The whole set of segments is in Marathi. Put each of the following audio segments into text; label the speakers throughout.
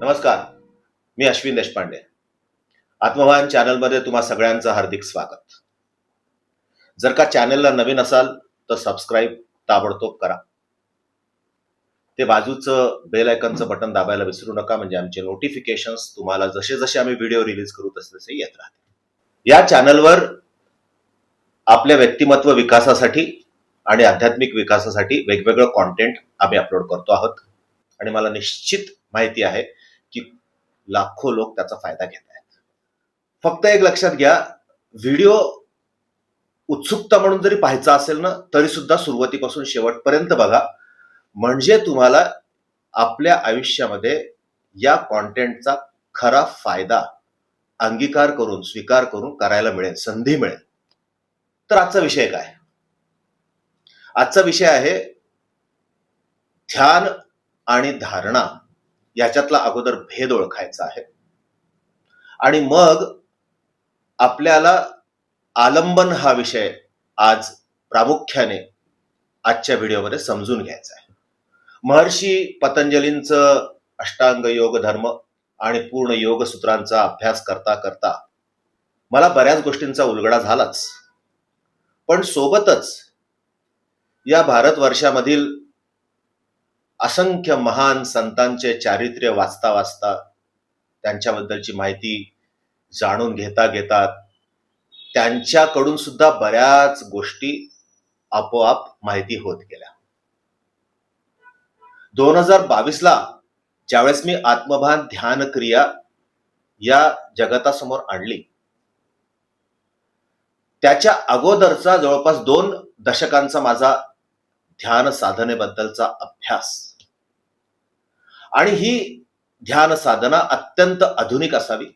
Speaker 1: नमस्कार मी अश्विन देशपांडे. आत्मवान चॅनलमध्ये तुम्हा सगळ्यांचं हार्दिक स्वागत. जर का चॅनलला नवीन असाल तर सबस्क्राईब ताबडतोब करा. ते बाजूचं बेल आयकनचं बटन दाबायला विसरू नका म्हणजे आमचे नोटिफिकेशन्स तुम्हाला जसे जसे आम्ही व्हिडिओ रिलीज करू तसे तसे येत राहते या चॅनलवर आपल्या व्यक्तिमत्व विकासासाठी आणि आध्यात्मिक विकासासाठी वेगवेगळं कॉन्टेंट आम्ही अपलोड करतो आहोत. आणि मला निश्चित माहिती आहे लाखो लोक त्याचा फायदा घेत आहेत. फक्त एक लक्षात घ्या व्हिडिओ उत्सुकता म्हणून जरी पाहायचा असेल ना तरी सुद्धा सुरुवातीपासून शेवटपर्यंत बघा. म्हणजे तुम्हाला आपल्या आयुष्यामध्ये या कॉन्टेंटचा खरा फायदा अंगीकार करून स्वीकार करून करायला मिळेल संधी मिळेल. तर आजचा विषय काय? आजचा विषय आहे ध्यान आणि धारणा. याच्यातला अगोदर भेद ओळखायचा आहे. आणि मग आपल्याला आलंबन हा विषय आज प्रामुख्याने आजच्या व्हिडिओमध्ये समजून घ्यायचा आहे. महर्षी पतंजलींचं अष्टांग योग धर्म आणि पूर्ण योग सूत्रांचा अभ्यास करता करता मला बऱ्याच गोष्टींचा उलगडा झालाच. पण सोबतच या भारतवर्षामधील असंख्य महान संतांचे चारित्र्य वाचता वाचता त्यांच्याबद्दलची माहिती जाणून घेता घेतात त्यांच्याकडून सुद्धा बऱ्याच गोष्टी आपोआप माहिती होत गेल्या. दोन हजार बावीसला ज्यावेळेस मी आत्मभान ध्यान क्रिया या जगतासमोर आणली त्याच्या अगोदरचा जवळपास दोन दशकांचा माझा ध्यान साधनेबद्दलचा अभ्यास आणि ही ध्यान साधना अत्यंत आधुनिक असावी.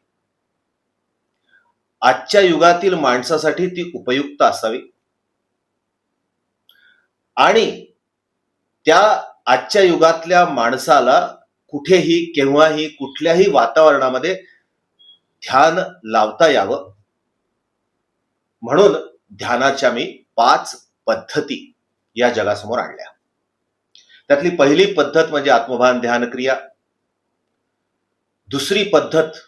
Speaker 1: आजच्या युगातील माणसासाठी ती उपयुक्त असावी. आणि त्या आजच्या युगातल्या माणसाला कुठेही केव्हाही कुठल्याही वातावरणामध्ये ध्यान लावता यावं. म्हणून ध्यानाच्या मी पाच पद्धती या जगासमोर आणल्या. त्यातली पहिली पद्धत म्हणजे आत्मभान ध्यान क्रिया दुसरी पद्धत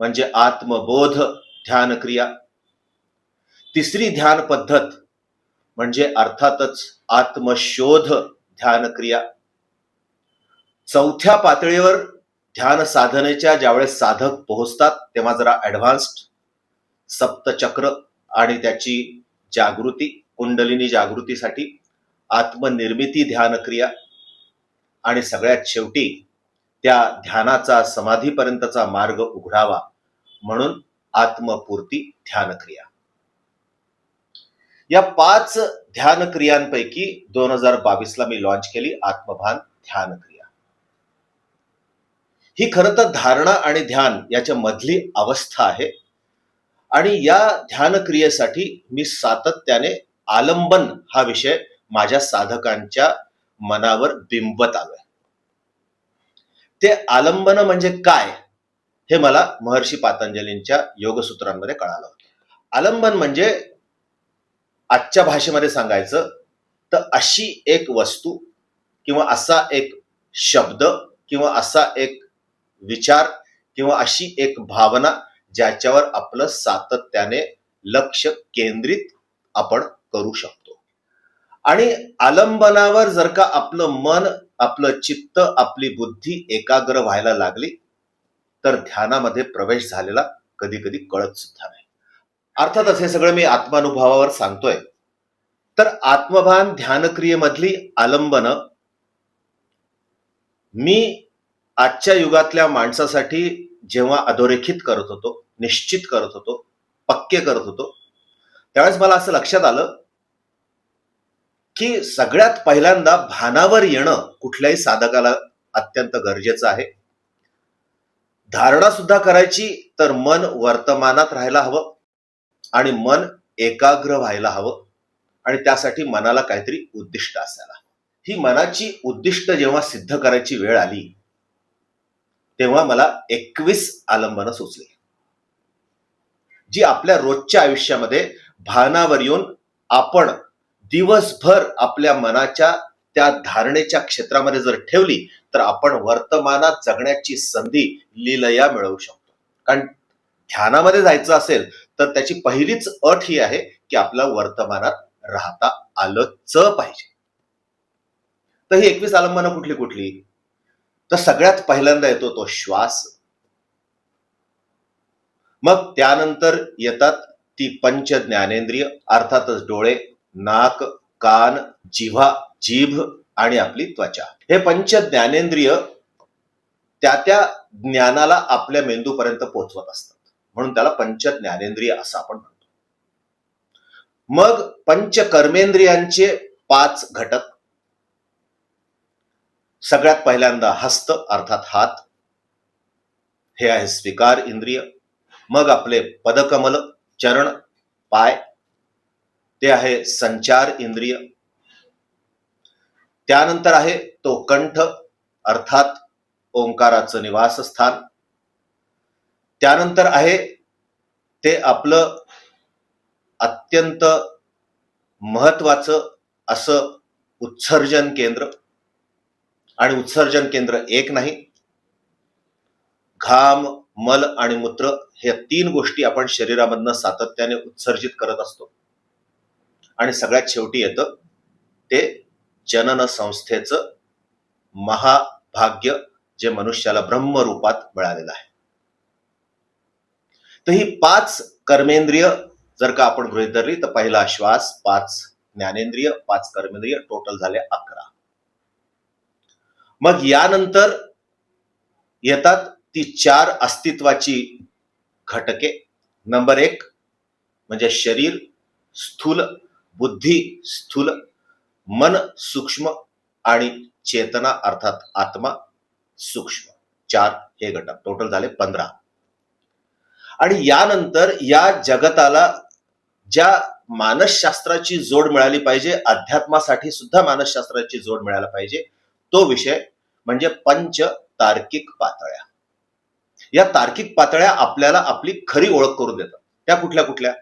Speaker 1: म्हणजे आत्मबोध ध्यान क्रिया तिसरी ध्यान पद्धत म्हणजे अर्थातच आत्मशोध ध्यान क्रिया चौथ्या पातळीवर ध्यान साधनेच्या ज्यावेळेस साधक पोहोचतात तेव्हा जरा ऍडव्हान्स्ड सप्तचक्र आणि त्याची जागृती कुंडलिनी जागृतीसाठी आत्मनिर्मिती ध्यान क्रिया आणि सगळ्यात शेवटी त्या ध्यानाचा समाधीपर्यंतचा मार्ग उघडावा म्हणून आत्मपूर्ती ध्यानक्रिया. या पाच ध्यान क्रियांपैकी दोन हजार बावीसला मी लॉन्च केली आत्मभान ध्यानक्रिया. ही खरं तर धारणा आणि ध्यान याच्या मधली अवस्था आहे आणि या ध्यान क्रियेसाठी मी सातत्याने आलंबन हा विषय माझ्या साधकांच्या मनावर बिंबत आलंय. ते आलंबन म्हणजे काय? हे मला महर्षी पातंजलींच्या योगसूत्रांमध्ये कळालं होतं. आलंबन म्हणजे आजच्या भाषेमध्ये सांगायचं तर अशी एक वस्तू किंवा असा एक शब्द किंवा असा एक विचार किंवा अशी एक भावना ज्याच्यावर आपलं सातत्याने लक्ष केंद्रित आपण करू शकतो. आणि आलंबनावर जर का आपलं मन आपलं चित्त आपली बुद्धी एकाग्र व्हायला लागली तर ध्यानामध्ये प्रवेश झालेला कधी कधी कळत सुद्धा नाही. अर्थातच हे सगळं मी आत्मानुभवावर सांगतोय. तर आत्मभान ध्यानक्रियेमधली आलंबन मी आजच्या युगातल्या माणसासाठी जेव्हा अधोरेखित करत होतो निश्चित करत होतो पक्के करत होतो त्यावेळेस मला असं लक्षात आलं की सगळ्यात पहिल्यांदा भानावर येणं कुठल्याही साधकाला अत्यंत गरजेचं आहे. धारणा सुद्धा करायची तर मन वर्तमानात राहायला हवं आणि मन एकाग्र व्हायला हवं आणि त्यासाठी मनाला काहीतरी उद्दिष्ट असायला ही मनाची उद्दिष्ट जेव्हा सिद्ध करायची वेळ आली तेव्हा मला एकवीस आलंबनं सुचली. जी आपल्या रोजच्या आयुष्यामध्ये भानावर येऊन आपण दिवसभर आपल्या मनाच्या त्या धारणेच्या क्षेत्रामध्ये जर ठेवली तर आपण वर्तमानात जगण्याची संधी लीलया मिळवू शकतो. कारण ध्यानामध्ये जायचं असेल तर त्याची पहिलीच अट ही आहे की आपला वर्तमानात राहता आलंच पाहिजे. तर ही एकवीस आलंबनं कुठली कुठली? तर सगळ्यात पहिल्यांदा येतो तो श्वास. मग त्यानंतर येतात ती पंच ज्ञानेंद्रिय अर्थातच डोळे नाक कान जिव्हा जीभ आणि आपली त्वचा. हे पंच ज्ञानेंद्रिय त्या त्या ज्ञानाला आपल्या मेंदूपर्यंत पोहोचवत असतात. म्हणून त्याला पंच ज्ञानेंद्रिय असं आपण म्हणतो. मग पंच कर्मेंद्रियांचे पाच घटक. सगळ्यात पहिल्यांदा हस्त अर्थात हात. हे आहे स्वीकार इंद्रिय. मग आपले पदकमल चरण पाय. ते आहे संचार इंद्रिय. त्यानंतर आहे तो कंठ अर्थात ओंकाराचं निवासस्थान. त्यानंतर आहे ते आपलं अत्यंत महत्वाचं असं उत्सर्जन केंद्र. आणि उत्सर्जन केंद्र एक नाही. घाम मल आणि मूत्र हे तीन गोष्टी आपण शरीरामधनं सातत्याने उत्सर्जित करत असतो. आणि सगळ्यात शेवटी येतं ते जनन संस्थेचं महाभाग्य जे मनुष्याला ब्रह्मरूपात मिळालेलं आहे. तर ही पाच कर्मेंद्रिय जर का आपण गृहित धरली तर पहिला श्वास पाच ज्ञानेंद्रिय पाच कर्मेंद्रिय टोटल झाले अकरा. मग यानंतर येतात ती चार अस्तित्वाची घटके. नंबर एक म्हणजे शरीर स्थूल बुद्धी स्थूल मन सूक्ष्म आणि चेतना अर्थात आत्मा सूक्ष्म. चार हे घटक. टोटल झाले पंधरा. आणि यानंतर या जगताला ज्या मानसशास्त्राची जोड मिळाली पाहिजे अध्यात्मासाठी सुद्धा मानसशास्त्राची जोड मिळायला पाहिजे तो विषय म्हणजे पंच तार्किक पातळ्या. या तार्किक पातळ्या आपल्याला आपली खरी ओळख करून देतात. त्या कुठल्या कुठल्या?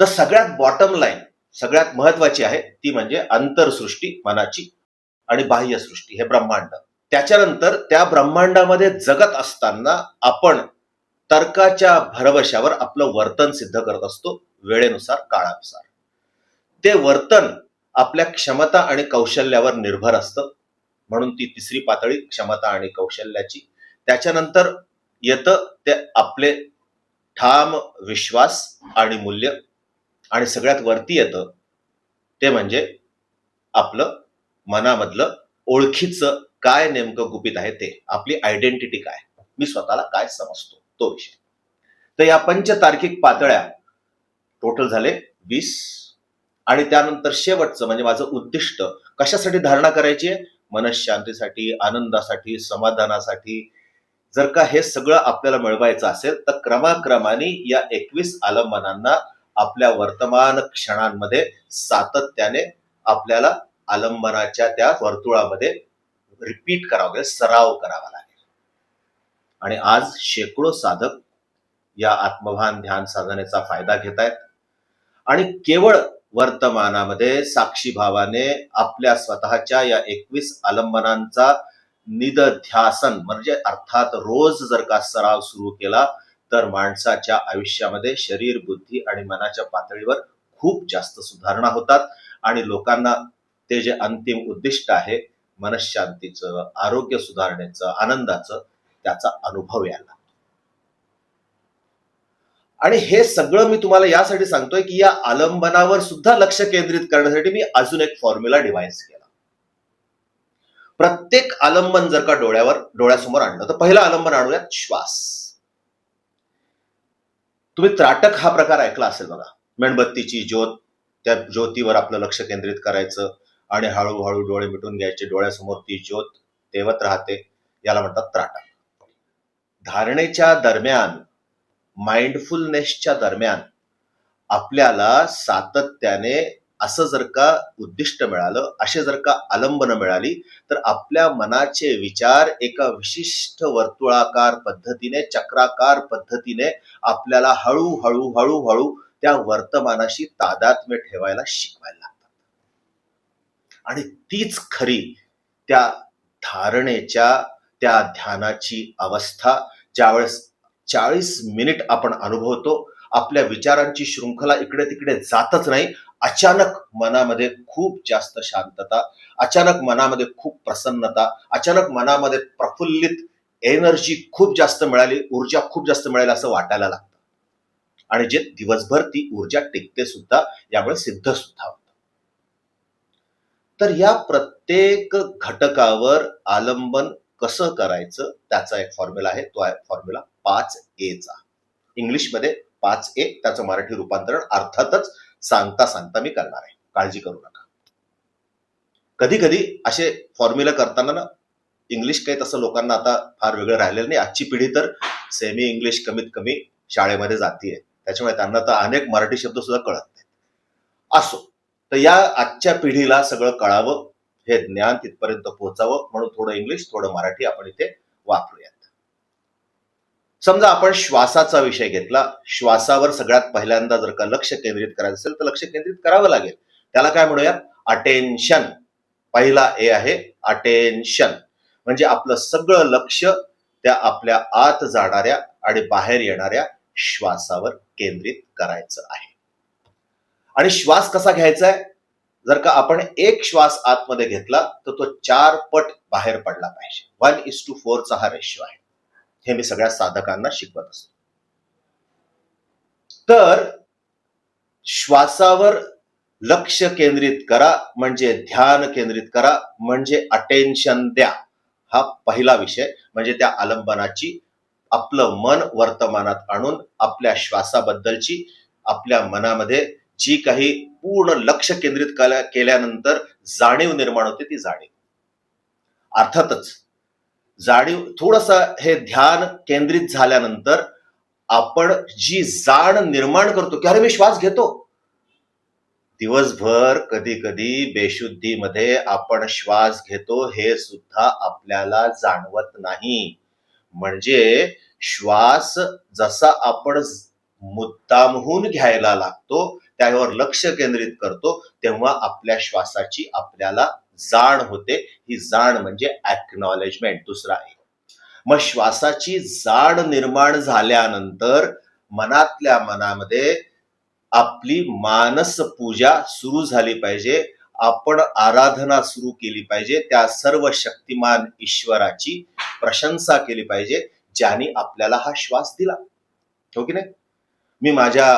Speaker 1: तर सगळ्यात बॉटम लाईन सगळ्यात महत्वाची आहे ती म्हणजे अंतरसृष्टी मनाची आणि बाह्यसृष्टी हे ब्रह्मांड. त्याच्यानंतर त्या ब्रह्मांडामध्ये जगत असताना आपण तर्काच्या भरवशावर आपलं वर्तन सिद्ध करत असतो वेळेनुसार काळानुसार. ते वर्तन आपल्या क्षमता आणि कौशल्यावर निर्भर असतं. म्हणून ती तिसरी पातळी क्षमता आणि कौशल्याची. त्याच्यानंतर येतं ते आपले ठाम विश्वास आणि मूल्य आणि सगळ्यात वरती येतं ते म्हणजे आपलं मनामधलं ओळखीचं काय नेमकं गुपित आहे ते आपली आयडेंटिटी काय मी स्वतःला काय समजतो तो विषय. तर या पंच तार्किक पातळ्या टोटल झाले वीस आणि त्यानंतर शेवटचं म्हणजे माझं उद्दिष्ट कशासाठी धारणा करायची आहे? मनशांतीसाठी आनंदासाठी समाधानासाठी. जर का हे सगळं आपल्याला मिळवायचं असेल तर क्रमाक्रमाने या एकवीस आलंबनांना आपल्या वर्तमान क्षणांमध्ये सातत्याने आपल्याला आलंबनाच्या त्या वर्तुळामध्ये रिपीट करावं लागेल सराव करावा लागेल. आणि आज शेकडो साधक या आत्मभान ध्यान साधनेचा फायदा घेत आहेत. आणि केवळ वर्तमानामध्ये साक्षी भावाने आपल्या स्वतःच्या या एकवीस आलंबनांचा निदध्यासन म्हणजे अर्थात रोज जर का सराव सुरू केला तर माणसाच्या आयुष्यामध्ये शरीर बुद्धी आणि मनाच्या पातळीवर खूप जास्त सुधारणा होतात. आणि लोकांना ते जे अंतिम उद्दिष्ट आहे मनशांतीचं आरोग्य सुधारण्याचं आनंदाचं त्याचा अनुभव यायला. आणि हे सगळं मी तुम्हाला यासाठी सांगतोय की या आलंबनावर सुद्धा लक्ष केंद्रित करण्यासाठी मी अजून एक फॉर्म्युला डिव्हाइस केला. प्रत्येक आलंबन जर का डोळ्यावर डोळ्यासमोर आणलं तर पहिलं आलंबन आणूयात श्वास. तुम्ही त्राटक हा प्रकार ऐकला असेल बघा. मेणबत्तीची ज्योत त्या ज्योतीवर आपलं लक्ष केंद्रित करायचं आणि हळूहळू डोळे मिटून घ्यायचे. डोळ्यासमोर ती ज्योत तेवत राहते. याला म्हणतात त्राटक. धारणेच्या दरम्यान माइंडफुलनेसच्या दरम्यान आपल्याला सातत्याने असं जर का उद्दिष्ट मिळालं असे जर का आलंबन मिळाली तर आपल्या मनाचे विचार एका विशिष्ट वर्तुळाकार पद्धतीने चक्राकार पद्धतीने आपल्याला हळूहळू हळूहळू त्या वर्तमानाशी तादात्म्य ठेवायला शिकवायला लागतात. आणि तीच खरी त्या धारणेच्या त्या ध्यानाची अवस्था ज्यावेळेस चाळीस मिनिट आपण अनुभवतो आपल्या विचारांची शृंखला इकडे तिकडे जातच नाही. अचानक मनामध्ये खूप जास्त शांतता अचानक मनामध्ये खूप प्रसन्नता अचानक मनामध्ये प्रफुल्लित एनर्जी खूप जास्त मिळाली ऊर्जा खूप जास्त मिळाली असं वाटायला लागतं. आणि जे दिवसभर ती ऊर्जा टिकते सुद्धा यामुळे सिद्ध सुद्धा होत. तर या प्रत्येक घटकावर आलंबन कसं करायचं? त्याचा एक फॉर्म्युला आहे. तो आहे फॉर्म्युला पाच एचा इंग्लिशमध्ये पाच ए त्याचं मराठी रूपांतरण अर्थातच सांगता सांगता मी करणार आहे. काळजी करू नका. कधी कधी असे फॉर्म्युला करताना ना इंग्लिश काही तसं लोकांना आता फार वेगळं राहिलेलं नाही. आजची पिढी तर सेमी इंग्लिश कमीत कमी शाळेमध्ये जातीये. त्याच्यामुळे त्यांना तर अनेक मराठी शब्द सुद्धा कळत नाहीत. असो तर या आजच्या पिढीला सगळं कळावं हे ज्ञान तिथपर्यंत पोहोचावं म्हणून थोडं इंग्लिश थोडं मराठी आपण इथे वापरूयात. समजा आपण श्वासाचा विषय घेतला श्वासावर सगळ्यात पहिल्यांदा जर का लक्ष केंद्रित करायचं असेल तर लक्ष केंद्रित करावं लागेल. त्याला काय म्हणूयात अटेन्शन पहिला ए आहे अटेन्शन म्हणजे आपलं सगळं लक्ष त्या आपल्या आत जाणाऱ्या आणि बाहेर येणाऱ्या श्वासावर केंद्रित करायचं आहे. आणि श्वास कसा घ्यायचा आहे? जर का आपण एक श्वास आतमध्ये घेतला तर तो चार पट बाहेर पडला पाहिजे. वन इज टू फोरचा हा रेशो आहे. हे मी सगळ्या साधकांना शिकवत असतो. तर श्वासावर लक्ष केंद्रित करा म्हणजे ध्यान केंद्रित करा म्हणजे अटेन्शन द्या. हा पहिला विषय म्हणजे त्या आलंबनाची आपलं मन वर्तमानात आणून आपल्या श्वासाबद्दलची आपल्या मनामध्ये जी काही पूर्ण लक्ष केंद्रित केल्यानंतर जाणीव निर्माण होते ती जाणीव. अर्थातच जाणीव थोडस हे ध्यान केंद्रित झाल्यानंतर आपण जी जाण निर्माण करतो की अरे मी श्वास घेतो. दिवसभर कधी कधी बेशुद्धीमध्ये आपण श्वास घेतो हे सुद्धा आपल्याला जाणवत नाही. म्हणजे श्वास जसा आपण मुद्दामहून घ्यायला लागतो त्यावर लक्ष केंद्रित करतो तेव्हा आपल्या श्वासाची आपल्याला जाण होते. ही जाण म्हणजे अक्नॉलेजमेंट दुसरा आहे मग श्वासाची जाण निर्माण झाल्यानंतर मनातल्या मनामध्ये आपली मानस पूजा सुरू झाली पाहिजे. आपण आराधना सुरू केली पाहिजे. त्या सर्व शक्तिमान ईश्वराची प्रशंसा केली पाहिजे ज्याने आपल्याला हा श्वास दिला. हो की नाही? मी माझ्या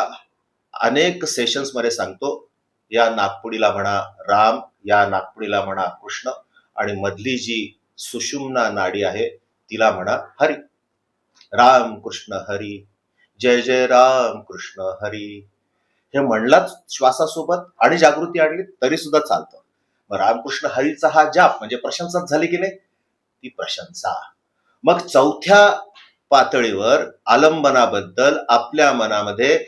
Speaker 1: अनेक सेशन्समध्ये सांगतो या नागपुडीला म्हणा राम या नागपुडीला म्हणा कृष्ण आणि मधली जी सुषुम्ना नाडी आहे तिला म्हणा हरी. राम कृष्ण हरी. जय जय राम कृष्ण हरी. हे म्हणलाच श्वासासोबत आणि जागृती आणली तरी सुद्धा चालतं. मग रामकृष्ण हरीचा हा जाप म्हणजे प्रशंसाच झाली की नाही? ती प्रशंसा. मग चौथ्या पातळीवर आलंबनाबद्दल आपल्या मनामध्ये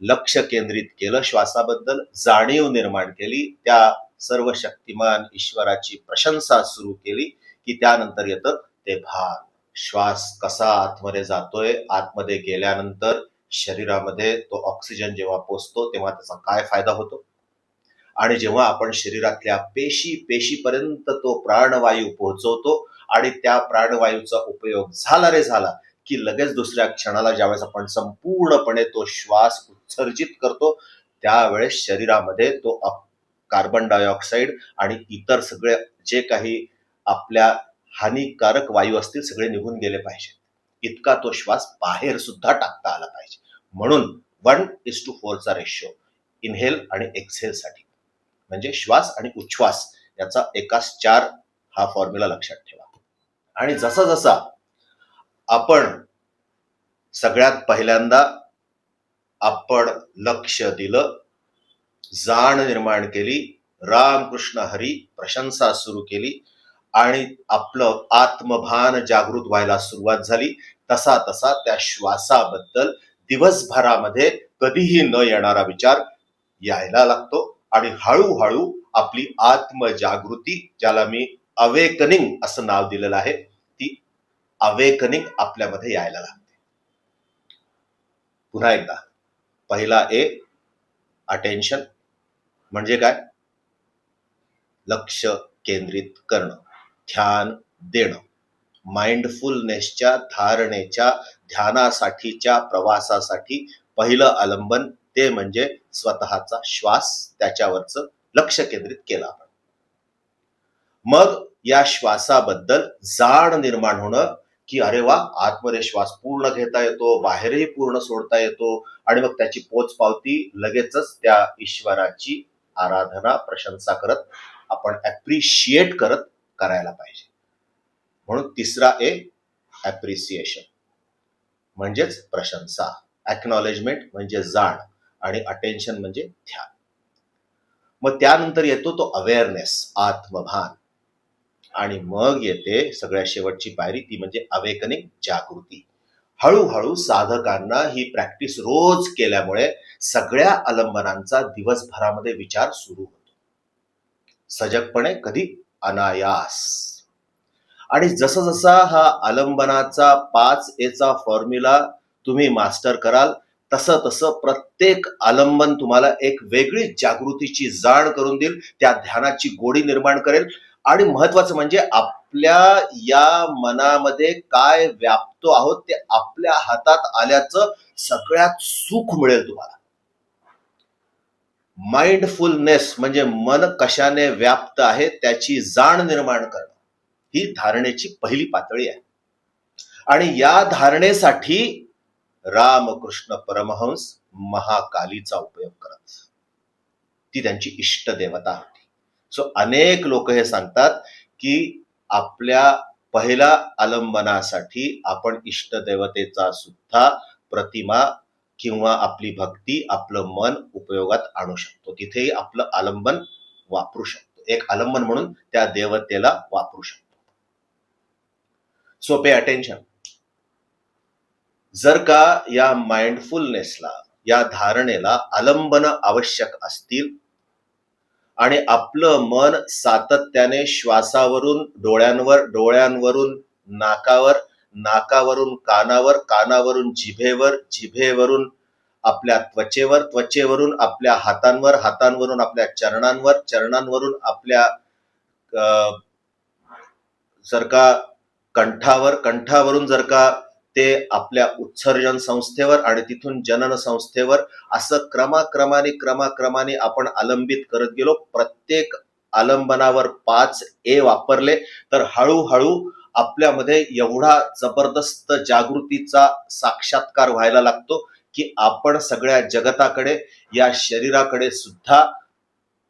Speaker 1: लक्ष केंद्रित केलं श्वासाबद्दल जाणीव निर्माण केली त्या सर्व शक्तिमान ईश्वराची प्रशंसा सुरू केली की त्यानंतर येतं ते भान. श्वास कसा आतमध्ये जातोय आतमध्ये गेल्यानंतर शरीरामध्ये तो ऑक्सिजन जेव्हा पोचतो तेव्हा त्याचा काय फायदा होतो? आणि जेव्हा आपण शरीरातल्या पेशी पेशीपर्यंत तो प्राणवायू पोहोचवतो आणि त्या प्राणवायूचा उपयोग झाला रे झाला की लगेच दुसऱ्या क्षणाला ज्यावेळेस आपण संपूर्णपणे तो श्वास उत्सर्जित करतो त्यावेळेस शरीरामध्ये तो कार्बन डायऑक्साईड आणि इतर सगळे जे काही आपल्या हानिकारक वायू असतील सगळे निघून गेले पाहिजेत. इतका तो श्वास बाहेर सुद्धा टाकता आला पाहिजे. म्हणून वन इज टू फोरचा रेशो इनहेल आणि एक्झेल साठी. म्हणजे श्वास आणि उच्छ्वास याचा एकाच चार हा फॉर्म्युला लक्षात ठेवा. आणि जसा जसा आपण सगळ्यात पहिल्यांदा आपण लक्ष दिलं जाण निर्माण केली रामकृष्ण हरी प्रशंसा सुरू केली आणि आपलं आत्मभान जागृत व्हायला सुरुवात झाली. तसा तसा त्या श्वासाबद्दल दिवसभरामध्ये कधीही न येणारा विचार यायला लागतो आणि हळूहळू आपली आत्मजागृती ज्याला मी अवेकनिंग असं नाव दिलेलं आहे ती अवेकनिंग आपल्यामध्ये यायला लागते. पुन्हा एकदा पहिला ए अटेन्शन म्हणजे काय? लक्ष केंद्रित करणं ध्यान देणं. माइंडफुलनेसच्या धारणेच्या ध्यानासाठीच्या प्रवासासाठी पहिलं आलंबन ते म्हणजे स्वतःचा श्वास त्याच्यावरचं लक्ष केंद्रित केलं आपण. मग या श्वासाबद्दल जाण निर्माण होणं की अरे वा आतमध्ये श्वास पूर्ण घेता येतो बाहेरही पूर्ण सोडता येतो आणि मग त्याची पोचपावती लगेचच त्या ईश्वराची आराधना प्रशंसा करत आपण ॲप्रिशिएट करत करायला पाहिजे. म्हणून तिसरा ए ॲप्रिसिएशन म्हणजेच प्रशंसा. ॲक्नॉलेजमेंट म्हणजे जाण आणि अटेन्शन म्हणजे ध्यान. मग त्यानंतर येतो तो अवेअरनेस आत्मभान. आणि मग येते सगळ्या शेवटची पायरी ती म्हणजे अवेकनिंग जागृती. हळूहळू साधकांना ही प्रॅक्टिस रोज केल्यामुळे सगळ्या अलंबनांचा दिवसभरामध्ये विचार सुरू होतो. सजगपणे कधी अनायास. आणि जसा जसा हा आलंबनाचा पाच एचा फॉर्म्युला तुम्ही मास्टर कराल तसं तसं प्रत्येक आलंबन तुम्हाला एक वेगळी जागृतीची जाण करून देईल त्या ध्यानाची गोडी निर्माण करेल आणि महत्वाचं म्हणजे आपल्या या मनामध्ये काय व्यापतो आहोत ते आपल्या हातात आल्याचं सगळ्यात सुख मिळेल तुम्हाला. माइंडफुलनेस म्हणजे मन कशाने व्याप्त आहे त्याची जाण निर्माण करणं. ही धारणेची पहिली पातळी आहे. आणि या धारणेसाठी रामकृष्ण परमहंस महाकालीचा उपयोग करत. ती त्यांची इष्ट देवता. सो अनेक लोक हे सांगतात की आपल्या पहिल्या आलंबनासाठी आपण इष्टदेवतेचा सुद्धा प्रतिमा किंवा आपली भक्ती आपलं मन उपयोगात आणू शकतो. तिथेही आपलं आलंबन वापरू शकतो. एक आलंबन म्हणून त्या देवतेला वापरू शकतो. सो पे अटेन्शन जर का या माइंडफुलनेसला या धारणेला आलंबन आवश्यक असतील आणि आपलं मन सातत्याने श्वासावरून डोळ्यांवर डोळ्यांवरून नाकावर नाकावरून कानावर कानावरून जिभेवर जिभेवरून आपल्या त्वचेवर त्वचेवरून आपल्या हातांवर हातांवरून आपल्या चरणांवर चरणांवरून आपल्या जर का कंठावर कंठावरून जर का ते आपल्या उत्सर्जन संस्थेवर आणि तिथून जनन संस्थेवर असं क्रमाक्रमाने क्रमाक्रमाने आपण आलंबित करत गेलो. प्रत्येक आलंबनावर पाच ए वापरले तर हळूहळू आपल्यामध्ये एवढा जबरदस्त जागृतीचा साक्षात्कार व्हायला लागतो की आपण सगळ्या जगताकडे या शरीराकडे सुद्धा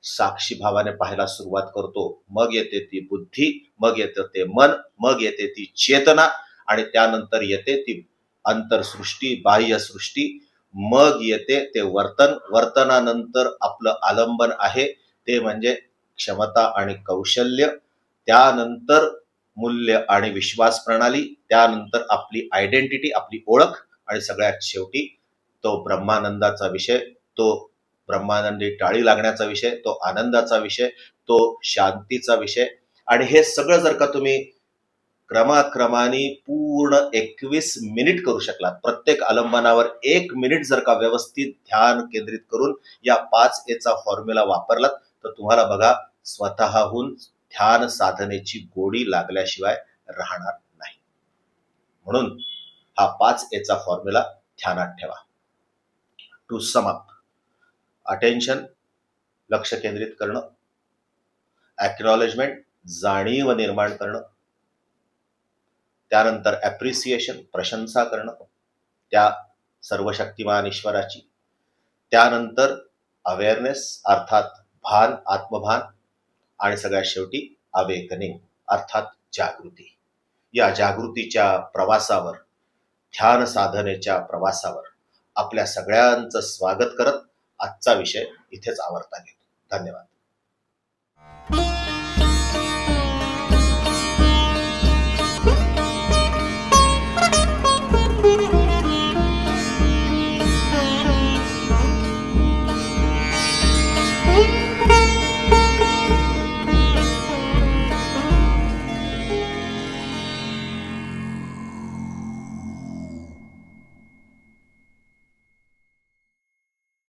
Speaker 1: साक्षी भावाने पाहायला सुरुवात करतो. मग येते ती बुद्धी मग येते ते मन मग येते ती चेतना. आणि त्यानंतर येते ती अंतरसृष्टी बाह्यसृष्टी मग येते ते वर्तन. वर्तनानंतर आपलं आलंबन आहे ते म्हणजे क्षमता आणि कौशल्य. त्यानंतर मूल्य आणि विश्वास प्रणाली. त्यानंतर आपली आयडेंटिटी आपली ओळख आणि सगळ्यात शेवटी तो ब्रह्मानंदाचा विषय तो ब्रह्मानंदी टाळी लागण्याचा विषय तो आनंदाचा विषय तो शांतीचा विषय. आणि हे सगळं जर का तुम्ही क्रमाक्रमाने पूर्ण एकवीस मिनिट करू शकलात. प्रत्येक आलंबनावर एक मिनिट जर का व्यवस्थित ध्यान केंद्रित करून या पाच एचा फॉर्म्युला वापरलात तर तुम्हाला बघा स्वतःहून ध्यान साधनेची गोडी लागल्याशिवाय राहणार नाही. म्हणून हा पाच एचा फॉर्म्युला ध्यानात ठेवा. टू सम अप अटेन्शन लक्ष केंद्रित करणं ॲक्नॉलेजमेंट जाणीव निर्माण करणं त्यानंतर ॲप्रिसिएशन प्रशंसा करणं त्या सर्वशक्तिमान ईश्वराची. त्यानंतर अवेअरनेस अर्थात भान आत्मभान आणि सगळ्यात शेवटी अवेकनिंग अर्थात जागृती. या जागृतीच्या प्रवासावर ध्यान साधनेच्या प्रवासावर आपल्या सगळ्यांचं स्वागत करत आजचा विषय इथेच आवडता घेतो. धन्यवाद.